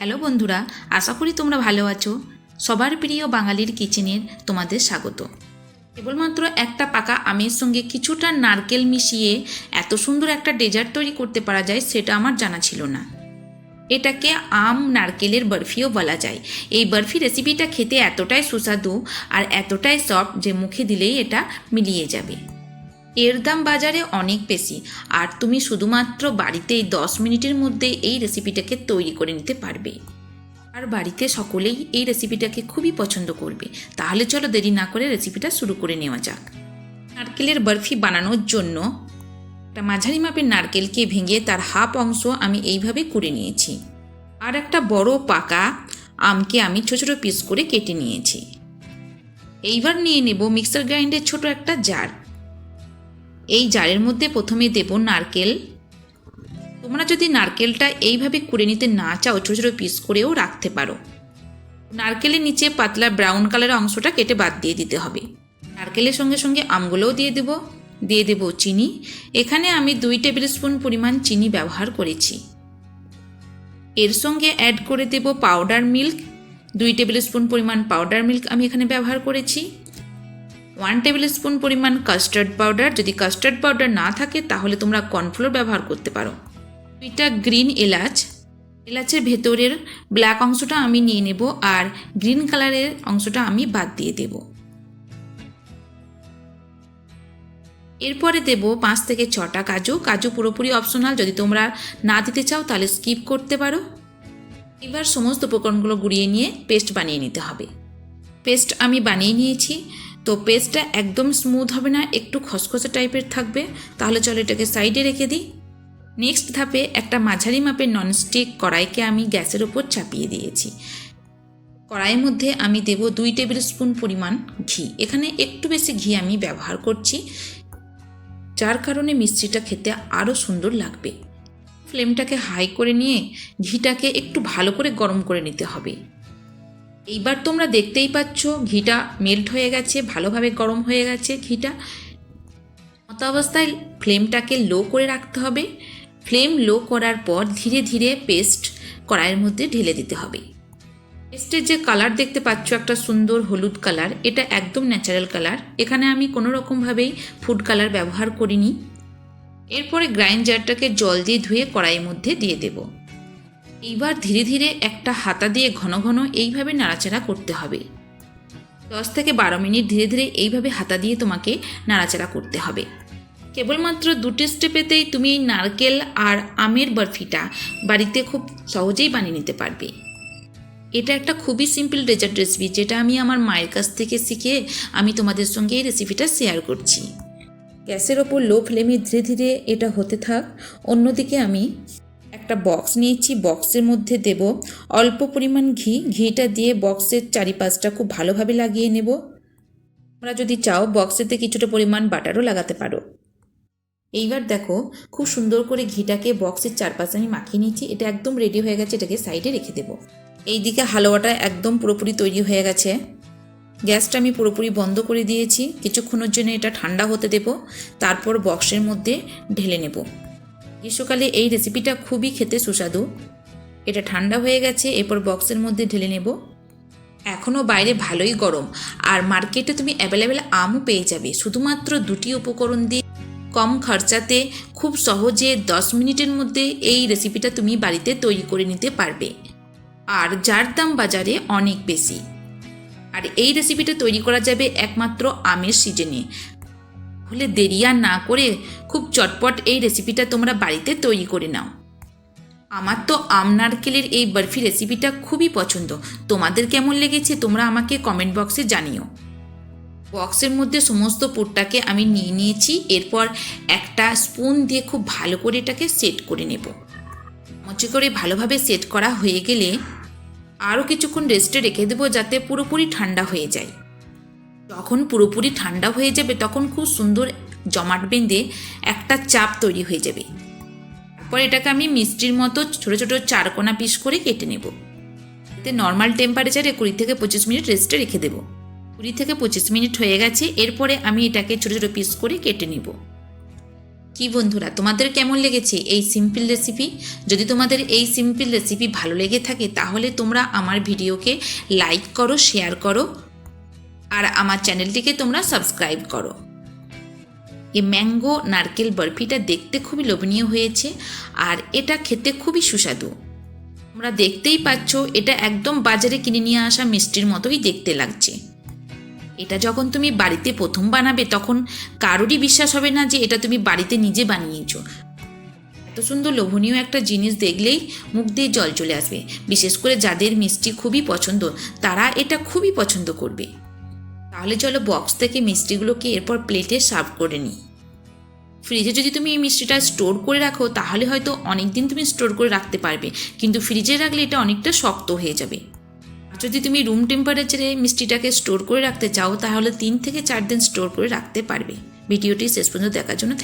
Hello বন্ধুরা, আশা করি তোমরা ভালো আছো। সবার প্রিয় বাঙালির কিচেনের তোমাদের স্বাগত। কেবলমাত্র একটা পাকা আমের সঙ্গে কিছুটা নারকেল মিশিয়ে এত সুন্দর একটা ডেজার্ট তৈরি করতে পারা যায় সেটা আমার জানা ছিল না। এটাকে আম নারকেলের বরফিও বলা যায়। এই বরফি রেসিপিটা খেতে এতটাই সুস্বাদু আর এতটাই সফট যে মুখে দিলেই এটা মিলিয়ে যাবে। এর দাম বাজারে অনেক বেশি। আর তুমি শুধুমাত্র বাড়িতেই দশ মিনিটের মধ্যে এই রেসিপিটাকে তৈরি করে নিতে পারবে। আর বাড়িতে সকলেই এই রেসিপিটাকে খুবই পছন্দ করবে। তাহলে চলো দেরি না করে রেসিপিটা শুরু করে নেওয়া যাক। নারকেলের বরফি বানানোর জন্য একটা মাঝারি মাপের নারকেলকে ভেঙে তার হাফ অংশ আমি এইভাবে করে নিয়েছি। আর একটা বড় পাকা আমকে আমি ছোটো ছোটো পিস করে কেটে নিয়েছি। এইবার নিয়ে নেব মিক্সার গ্রাইন্ডের ছোট একটা জার। এই জারের মধ্যে প্রথমে দেব নারকেল। তোমরা যদি নারকেলটা এইভাবে কুড়ে নিতে না চাও, ছোটো ছোটো পিস করেও রাখতে পারো। নারকেলের নিচে পাতলা ব্রাউন কালারের অংশটা কেটে বাদ দিয়ে দিতে হবে। নারকেলের সঙ্গে সঙ্গে আমগুলোও দিয়ে দেব। দিয়ে দেব চিনি। এখানে আমি দুই টেবিল স্পুন পরিমাণ চিনি ব্যবহার করেছি। এর সঙ্গে অ্যাড করে দেব পাউডার মিল্ক দুই টেবিল স্পুন পরিমাণ পাউডার মিল্ক আমি এখানে ব্যবহার করেছি। ওয়ান টেবিল স্পুন পরিমাণ কাস্টার্ড পাউডার যদি কাস্টার্ড পাউডার না থাকে, তাহলে তোমরা কর্নফ্লোর ব্যবহার করতে পারো। দুইটা গ্রিন এলাচ, এলাচের ভেতরের ব্ল্যাক অংশটা আমি নিয়ে নেব, আর গ্রিন কালারের অংশটা আমি বাদ দিয়ে দেব। এরপরে দেব পাঁচ থেকে ছটা কাজু। কাজু পুরোপুরি অপশনাল যদি তোমরা না দিতে চাও, তাহলে স্কিপ করতে পারো। এবার সমস্ত উপকরণগুলো গুঁড়িয়ে নিয়ে পেস্ট বানিয়ে নিতে হবে। পেস্ট আমি বানিয়ে নিয়েছি। তো পেস্টটা একদম স্মুথ হবে না, একটু খসখসে টাইপের থাকবে। তাহলে চলো এটাকে সাইডে রেখে দিই। নেক্সট ধাপে একটা মাঝারি মাপের ননস্টিক কড়াইকে আমি গ্যাসের ওপর চাপিয়ে দিয়েছি। কড়াইয়ের মধ্যে আমি দেব দুই টেবিল স্পুন পরিমাণ ঘি। এখানে একটু বেশি ঘি আমি ব্যবহার করছি, যার কারণে মিষ্টিটা খেতে আরও সুন্দর লাগবে। ফ্লেমটাকে হাই করে নিয়ে ঘিটাকে একটু ভালো করে গরম করে নিতে হবে। এইবার তোমরা দেখতেই পাচ্ছ, ঘিটা মেল্ট হয়ে গেছে, ভালোভাবে গরম হয়ে গেছে ঘিটা। মতো অবস্থায় ফ্লেমটাকে লো করে রাখতে হবে। ফ্লেম লো করার পর ধীরে ধীরে পেস্ট কড়াইয়ের মধ্যে ঢেলে দিতে হবে। পেস্টের যে কালার দেখতে পাচ্ছ, একটা সুন্দর হলুদ কালার এটা একদম ন্যাচারাল কালার এখানে আমি কোনো রকমভাবেই ফুড কালার ব্যবহার করিনি। এরপরে গ্রাইন্ড জারটাকে জল দিয়ে ধুয়ে কড়াইয়ের মধ্যে দিয়ে দেব। এইবার ধীরে ধীরে একটা হাতা দিয়ে ঘন ঘন এইভাবে নাড়াচাড়া করতে হবে। দশ থেকে বারো মিনিট ধীরে ধীরে এইভাবে হাতা দিয়ে তোমাকে নাড়াচাড়া করতে হবে। কেবলমাত্র দুটি স্টেপেতেই তুমি এই নারকেল আর আমের বরফিটা বাড়িতে খুব সহজেই বানিয়ে নিতে পারবে। এটা একটা খুবই সিম্পল ডেজার্ট রেসিপি যেটা আমি আমার মায়ের কাছ থেকে শিখে আমি তোমাদের সঙ্গে এই রেসিপিটা শেয়ার করছি। গ্যাসের ওপর লো ফ্লেমে ধীরে ধীরে এটা হতে থাক। অন্যদিকে আমি একটা বক্স নিয়েছি বক্সের মধ্যে দেব অল্প পরিমাণ ঘি। ঘিটা দিয়ে বক্সের চারিপাশটা খুব ভালোভাবে লাগিয়ে নেব। তোমরা যদি চাও বক্সেতে কিছুটা পরিমাণ বাটারও লাগাতে পারো। এইবার দেখো খুব সুন্দর করে ঘিটাকে বক্সের চারপাশে আমি মাখিয়ে নিয়েছি। এটা একদম রেডি হয়ে গেছে, এটাকে সাইডে রেখে দেবো। এইদিকে হালুয়াটা একদম পুরোপুরি তৈরি হয়ে গেছে। গ্যাসটা আমি পুরোপুরি বন্ধ করে দিয়েছি। কিছুক্ষণের জন্য এটা ঠান্ডা হতে দেব। তারপর বক্সের মধ্যে ঢেলে নেব। গ্রীষ্মকালে এই রেসিপিটা খুবই খেতে সুস্বাদু। এটা ঠান্ডা হয়ে গেছে, এরপর বক্সের মধ্যে ঢেলে নেব। এখনও বাইরে ভালোই গরম, আর মার্কেটে তুমি অ্যাভেলেবেল আমও পেয়ে যাবে। শুধুমাত্র দুটি উপকরণ দিয়ে কম খরচাতে খুব সহজে দশ মিনিটের মধ্যে এই রেসিপিটা তুমি বাড়িতে তৈরি করে নিতে পারবে। আর যার দাম বাজারে অনেক বেশি। আর এই রেসিপিটা তৈরি করা যাবে একমাত্র আমের সিজনে। হলে দেরি আর না করে খুব চটপট এই রেসিপিটা তোমরা বাড়িতে তৈরি করে নাও। আমার তো আম নারকেলের এই বরফি রেসিপিটা খুবই পছন্দ। তোমাদের কেমন লেগেছে তোমরা আমাকে কমেন্ট বক্সে জানিও। বক্সের মধ্যে সমস্ত পুরটাকে আমি নিয়ে নিয়েছি, এরপর একটা স্পুন দিয়ে খুব ভালো করে এটাকে সেট করে নেব। মচে করে ভালোভাবে সেট করা হয়ে গেলে আরও কিছুক্ষণ রেস্টে রেখে দেবো যাতে পুরোপুরি ঠান্ডা হয়ে যায়। যখন পুরোপুরি ঠান্ডা হয়ে যাবে, তখন খুব সুন্দর জমাট বেঁধে একটা চাপ তৈরি হয়ে যাবে। তারপর এটাকে আমি মিষ্টির মতো ছোটো ছোটো চারকোনা পিস করে কেটে নেব। এতে নর্মাল টেম্পারেচারে কুড়ি থেকে পঁচিশ মিনিট রেস্টে রেখে দেবো। কুড়ি থেকে পঁচিশ মিনিট হয়ে গেছে, এরপরে আমি এটাকে ছোটো ছোটো পিস করে কেটে নেব। কি বন্ধুরা, তোমাদের কেমন লেগেছে এই সিম্পল রেসিপি যদি তোমাদের এই সিম্পল রেসিপি ভালো লেগে থাকে, তাহলে তোমরা আমার ভিডিওকে লাইক করো শেয়ার করো আর আমার চ্যানেলটিকে তোমরা সাবস্ক্রাইব করো। এই ম্যাঙ্গো নারকেল, বরফিটা দেখতে খুবই লোভনীয় হয়েছে আর এটা খেতে খুবই সুস্বাদু। তোমরা দেখতেই পাচ্ছ, এটা একদম বাজারে কিনে নিয়ে আসা মিষ্টির মতোই দেখতে লাগছে। এটা যখন তুমি বাড়িতে প্রথম বানাবে, তখন কারোরই বিশ্বাস হবে না যে এটা তুমি বাড়িতে নিজে বানিয়েছো। এত সুন্দর লোভনীয় একটা জিনিস দেখলেই মুখ দিয়ে জল চলে আসবে। বিশেষ করে যাদের মিষ্টি খুবই পছন্দ, তারা এটা খুবই পছন্দ করবে। তাহলে চলো বক্স থেকে মিষ্টিগুলোকে এরপর প্লেটে সার্ভ করে নিই। ফ্রিজে যদি তুমি এই মিষ্টিটা স্টোর করে রাখো, তাহলে হয়তো অনেক দিন তুমি স্টোর করে রাখতে পারবে। কিন্তু ফ্রিজে রাখলে এটা অনেকটা শক্ত হয়ে যাবে। যদি তুমি রুম টেম্পারেচারে মিষ্টিটাকে স্টোর করে রাখতে চাও, তাহলে তিন থেকে চার দিন স্টোর করে রাখতে পারবে। ভিডিওটি শেষ পর্যন্ত দেখার জন্য